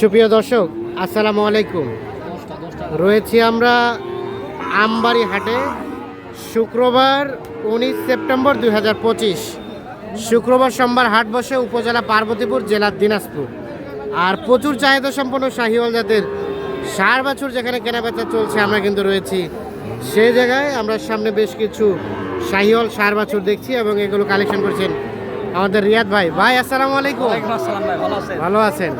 সুপ্রিয় দর্শক, আসসালামু আলাইকুম। রয়েছি আমরা আমবাড়ি হাটে, শুক্রবার উনিশ সেপ্টেম্বর দু হাজার পঁচিশ। শুক্রবার সোমবার হাট বসে উপজেলা পার্বতীপুর জেলার দিনাজপুর। আর প্রচুর চাহিদা সম্পন্ন শাহিওয়াল জাতের সার বাছুর যেখানে কেনাবেচা চলছে, আমরা কিন্তু রয়েছি সেই জায়গায়। আমরা সামনে বেশ কিছু শাহিওয়াল সার বাছুর দেখছি এবং এগুলো কালেকশন করছেন আমাদের রিয়াদ ভাই। ভাই আসসালামু আলাইকুম। ওয়ালাইকুম আসসালাম ভাই ভালো আছেন? ভালো আছেন?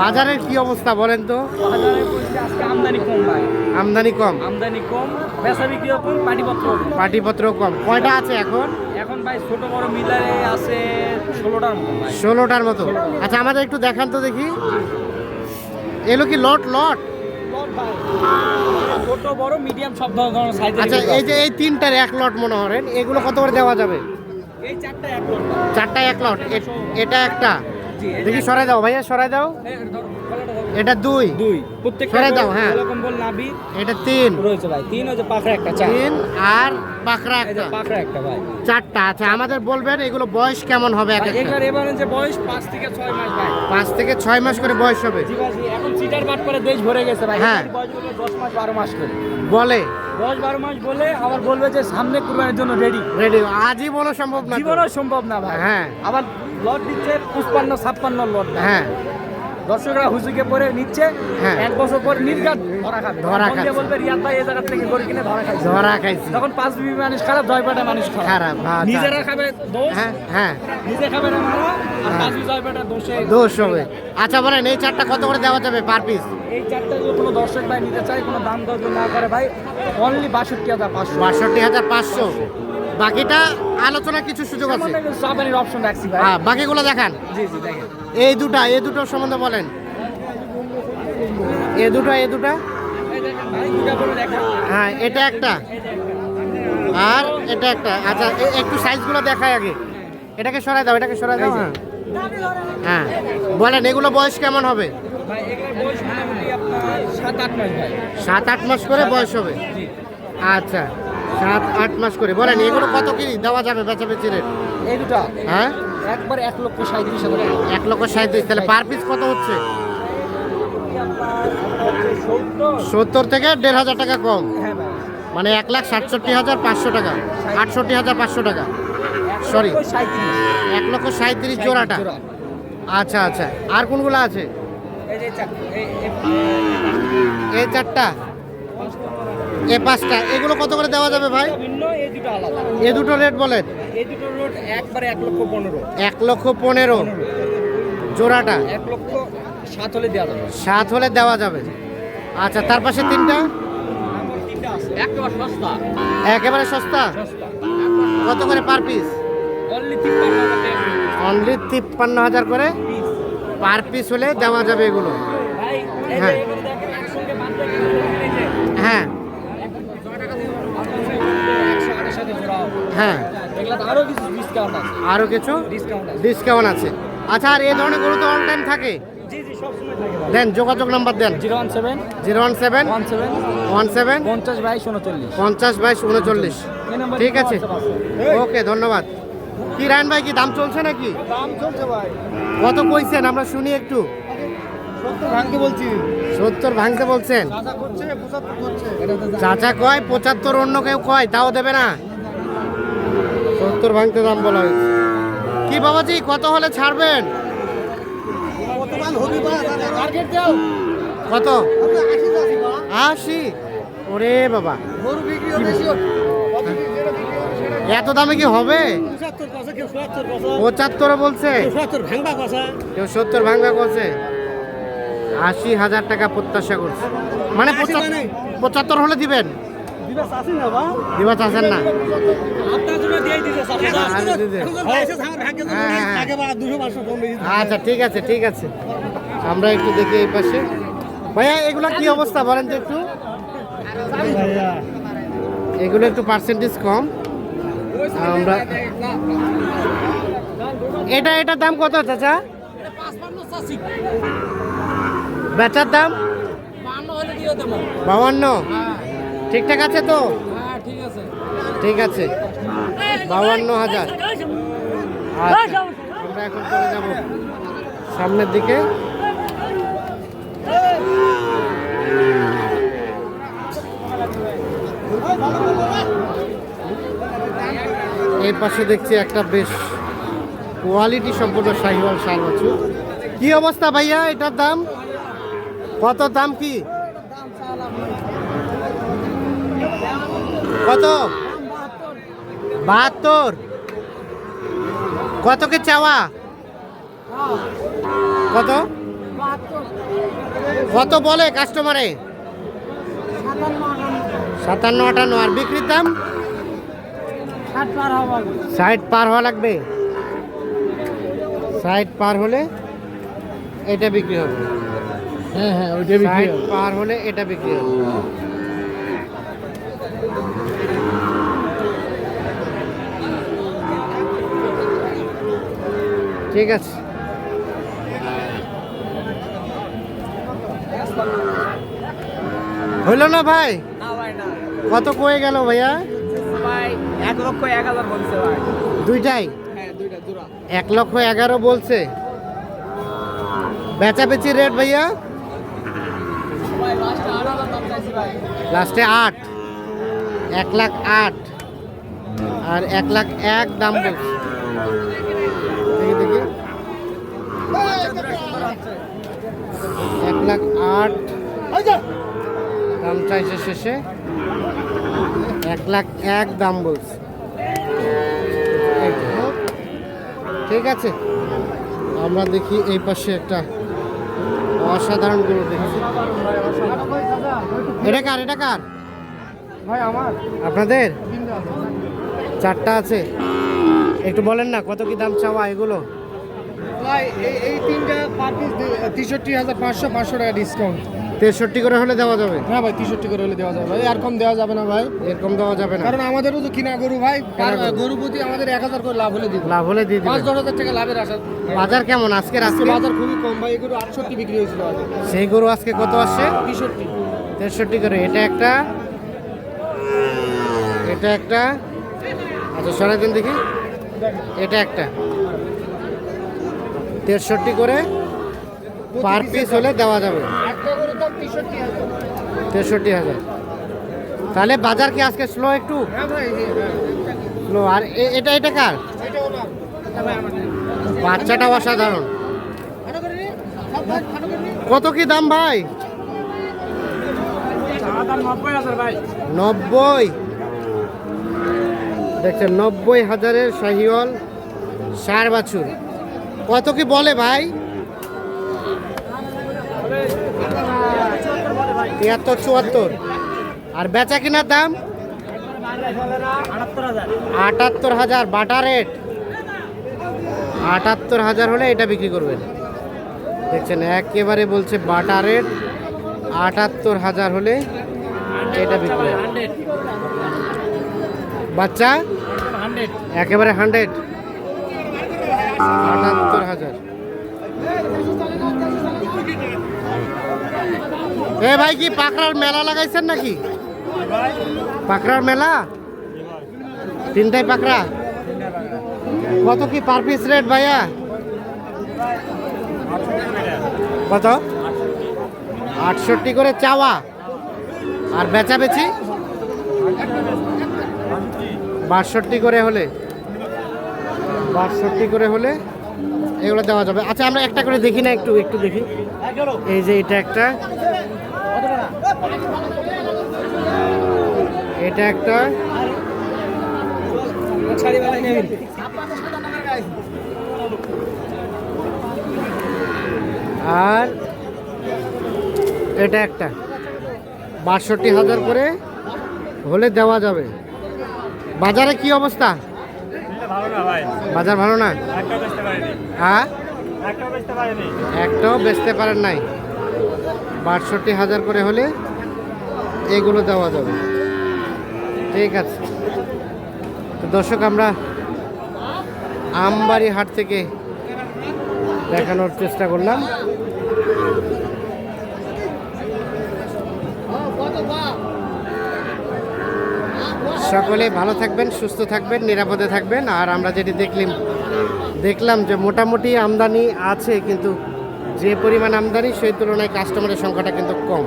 বাজারের কি অবস্থা বলেন তো? বাজারে বলছি আজকে আমদানি কম ভাই। আমদানি কম? আমদানি কম বেচা বিক্রিও কম পাটিপত্র পাটিপত্র কম। কয়টা আছে এখন? এখন ভাই ছোট বড় মিলারে আছে ষোলোটার মতো ষোলোটার মতো। আচ্ছা আমাদের একটু দেখান তো দেখি। এলো কি লট লট? ছোট বড় মিডিয়াম সব ধরনের সাইজ আচ্ছা এই যে এই তিনটার এক লট মনে করেন এগুলো কত করে দেওয়া যাবে? চারটা এক লট এটা একটা। দেখি সরাই দাও ভাইয়া সরাই দাও। ধরো। এটা দুই। দুই। প্রত্যেক সরাই দাও, হ্যাঁ। এরকম বল নাবি এটা তিন। রয়েছে ভাই তিন হচ্ছে পাখরা একটা চার। তিন আর যে একটা। পাখরা একটা ভাই। চারটা আচ্ছা আমাদের বলবেন এগুলো বয়স কেমন হবে এক একটা? এগুলার এবারে যে বয়স পাঁচ থেকে ছয় মাস ভাই। পাঁচ থেকে ছয় মাস করে বয়স হবে। জি ভাই এখন চিটার বাট করে দেশ ভরে গেছে ভাই। হ্যাঁ। এগুলার বয়স হলো দশ মাস বারো মাস করে। বলে। দশ বারো মাস বলে আবার বলবে যে সামনে কুরবানির জন্য রেডি রেডি আজই বলা সম্ভব না। জীবনও সম্ভব না ভাই। হ্যাঁ। আবার লট দিচ্ছে পুষ্পান্ন ছাপ্পান্ন লট হ্যাঁ। দর্শকরা হুজুকে পরে নিচ্ছে হ্যাঁ। এক বছর পর নির্গাত ধরা খাবে ধরা বলবে রিয়াদ ভাই এই জায়গা থেকে গরু কিনে ধরা খাইছে। ধরা খাইছি। তখন পাঁচ বিবি মানুষ খারাপ জয় পাটা মানুষ খারাপ। আচ্ছা। নিজেরা খাবে দোষ হ্যাঁ হ্যাঁ। নিজে খাবে না আর হ্যাঁ। পাঁচ জয় পাটা দোষে দোষ হবে। আচ্ছা বলেন এই চারটা কত করে দেওয়া যাবে পার পিস এই চারটা যদি কোনো দর্শক ভাই নিতে চায় কোনো দাম দর না করে ভাই অনলি বাষট্টি হাজার পাঁচশো। বাষট্টি হাজার পাঁচশো। বাকিটা আলোচনা কিছু সুযোগ আছে। সাবানির অপশন রাখছি ভাই। হ্যাঁ বাকিগুলো দেখান। জি জি দেখেন। এই দুটা এই দুটো সম্বন্ধে বলেন। এ দুটো এ দুটা। হ্যাঁ এটা একটা। আর এটা একটা। আচ্ছা এ- একটু সাইজগুলো দেখায় আগে। এটাকে সরাই দাও এটাকে সরাই দাও। হ্যাঁ। হ্যাঁ বলেন এগুলো বয়স কেমন হবে? সাত আট মাস করে বয়স হবে। আচ্ছা। সাত আট মাস করে। বলেন এগুলো কত কি দেওয়া যাবে বেচাবেচি রেট? এই দুটা। হ্যাঁ? একবার এক লক্ষ সাঁত্রিশ হাজার এক লক্ষ সাঁত্রিশ তাহলে পার পিস কত হচ্ছে? সত্তর থেকে দেড় হাজার টাকা কম। হ্যাঁ মানে এক লাখ সাতষট্টি হাজার পাঁচশো টাকা। আটষট্টি হাজার পাঁচশো টাকা। সরি এক লক্ষ সাঁত্রিশ জোড়াটা। আচ্ছা আচ্ছা। আর কোনগুলো আছে? এই চারটা? এ পাঁচটা। এগুলো কত করে দেওয়া যাবে ভাই? এ দুটো রেট বলেন। দুটো একবারে এক লক্ষ পনেরো। এক লক্ষ পনেরো। জোড়াটা? এক লক্ষ সাত হলে দেওয়া যাবে। সাত হলে দেওয়া যাবে। আচ্ছা তার পাশে তিনটা? একেবারে সস্তা। কত করে পার পিস অনলি তিপ্পান্ন হাজার করে। পার পিস হলে দেওয়া যাবে এগুলো। হ্যাঁ। যে এগুলো দেখেন একসঙ্গে বাঁধলে কিন্তু এই যে হ্যাঁ একশো আটের সাথে জোড়া হবে। হ্যাঁ। এগুলাতে আরও কিছু ডিসকাউন্ট আছে। আরও কিছু? ডিসকাউন্ট আছে। ডিসকাউন্ট আছে। আচ্ছা আর এই ধরনের গরু তো অল টাইম থাকে? দেন যোগাযোগ নাম্বার দেন। Zero one seven. Zero one seven. One seven. One seven. পঞ্চাশ বাইশ উনচল্লিশ। পঞ্চাশ বাইশ উনচল্লিশ। ঠিক আছে। ওকে ধন্যবাদ। কি রায়ন ভাই কি দাম চলছে নাকি? দাম চলছে ভাই। কত কইছেন? আমরা শুনি একটু। সত্তর ভাঙতে বলছি। সত্তর ভাঙতে বলছেন। চাচা কয় পঁচাত্তর অন্য কেউ কয় তাও দেবে না। সত্তর ভাঙতে দাম বলা হয়েছে। কি বাবাজি, কত হলে ছাড়বেন? কত? আশি? ওরে বাবা। এত দামে কি হবে? পঁচাত্তর বলছে। কেউ সত্তর ভাঙ্গা করছে আশি হাজার টাকা প্রত্যাশা করছে। মানে পঁচাত্তর হলে দিবেন? দিবস না। হ্যাঁ, হ্যাঁ, হ্যাঁ। আচ্ছা ঠিক আছে ঠিক আছে। আমরা একটু দেখি এই পাশে। ভাইয়া এগুলো কি অবস্থা বলেন তো একটু? এগুলো একটু পার্সেন্টেজ কম। আমরা এটা এটার দাম কত চাচা? বেচার দাম? বাউান্ন ঠিকঠাক আছে তো? হ্যাঁ, ঠিক আছে। বাউান্ন হাজার। আচ্ছা, আমরা এখন চলে যাব সামনের দিকে। এর পাশে দেখছি একটা বেশ কোয়ালিটি সম্পূর্ণ সাহিওয়াল সার বাছুর কি অবস্থা ভাইয়া এটার দাম? কত দাম কি? কত? বাহাত্তর। কত কে চাওয়া? কত? কত বলে কাস্টমারে সাতান্ন আটান্ন। আর বিক্রির দাম? ষাট পার হওয়া লাগবে। ষাট পার হলে এটা বিক্রি হবে। হ্যাঁ হ্যাঁ ওইটা ষাট পার হলে এটা বিক্রি হবে। ঠিক আছে। হইল না ভাই? কত কয়ে গেল ভাইয়া? এক লক্ষ এক বলছে ভাই। দুইটাই? হ্যাঁ এক লক্ষ এগারো বলছে। বেচা বেচি রেট ভাইয়া লাস্টে আট। এক লাখ আট। আর এক লাখ এক দাম বলছে। এক লাখ আট দাম চাইছে শেষে এক লাখ এক দাম বলছে। ঠিক আছে আমরা দেখি এই পাশে একটা অসাধারণ গরু দেখছি। এটা কার এটা কার? ভাই আমার। আপনাদের? চারটা আছে। একটু বলেন না কত কি দাম চাওয়া এগুলো? এই এই তিনটা পার পিস তেষট্টি হাজার পাঁচশো পাঁচশো টাকা ডিসকাউন্ট তেষট্টি করে হলে দেওয়া যাবে? হ্যাঁ ভাই তেষট্টি করে হলে দেওয়া যাবে ভাই। আর কম দেওয়া যাবে না ভাই। এরকম দেওয়া যাবে না। কারণ আমাদেরও তো কিনা গরু ভাই গরু। গরু প্রতি আমাদের এক হাজার করে লাভ হলে দিব। লাভ হলে দিয়ে পাঁচ দশ হাজার টাকা লাভের আশা। বাজার কেমন? আজকে আজকে বাজার খুবই কম ভাই এগুলো আটষট্টি বিক্রি হয়েছিল সেই গরু আজকে কত আসছে? তেষট্টি। তেষট্টি করে। এটা একটা এটা একটা আচ্ছা সরাই দিন দেখি। এটা একটা। তেষট্টি করে পার পিস হলে দেওয়া যাবে। তেষট্টি হাজার। তাহলে বাজার কি আজকে স্লো একটু? স্লো আর এটা এটা কার? এটা ওনার এটা ভাই আমাদের বাচ্চাটা অসাধারণ। কত কি দাম ভাই? নব্বই। দেখছেন, নব্বই হাজারের শাহিওয়াল সার বাছুর। কত কি বলে ভাই? তিয়াত্তর চুয়াত্তর। আর বেচা কিনার দাম? আটাত্তর হাজার বাটা রেট। আটাত্তর হাজার হলে এটা বিক্রি করবেন। দেখছেন একেবারে বলছে বাটা রেট। আটাত্তর হাজার হলে এটা বিক্রি বাচ্চা? একেবারে হান্ড্রেড। হাজার। এ ভাই, কি পাকড়ার মেলা লাগাইছেন নাকি? পাকড়ার মেলা? তিনটাই পাকড়া? কত কি পার পিস রেট ভাইয়া? কত? আটষট্টি করে চাওয়া। আর বেচা বেচি? বাষট্টি করে হলে। বাষট্টি করে হলে এগুলো দেওয়া যাবে। আচ্ছা আমরা একটা করে দেখি না, একটু একটু দেখি। এই যে এটা একটা। এটা একটা। আর এটা একটা। বাষট্টি হাজার করে হলে দেওয়া যাবে। বাজারে কি অবস্থা? বাজার ভালো না? হ্যাঁ? একটাও বেচতে পারেন নাই। বাষট্টি হাজার করে হলে এগুলো দেওয়া যাবে। ঠিক আছে। তো দর্শক আমরা আমবাড়ি হাট থেকে দেখানোর চেষ্টা করলাম। সকলে ভালো থাকবেন, সুস্থ থাকবেন, নিরাপদে থাকবেন। আর আমরা যেটি দেখলাম দেখলাম যে মোটামুটি আমদানি আছে, কিন্তু যে পরিমাণ আমদানি, সেই তুলনায় কাস্টমারের সংখ্যাটা কিন্তু কম।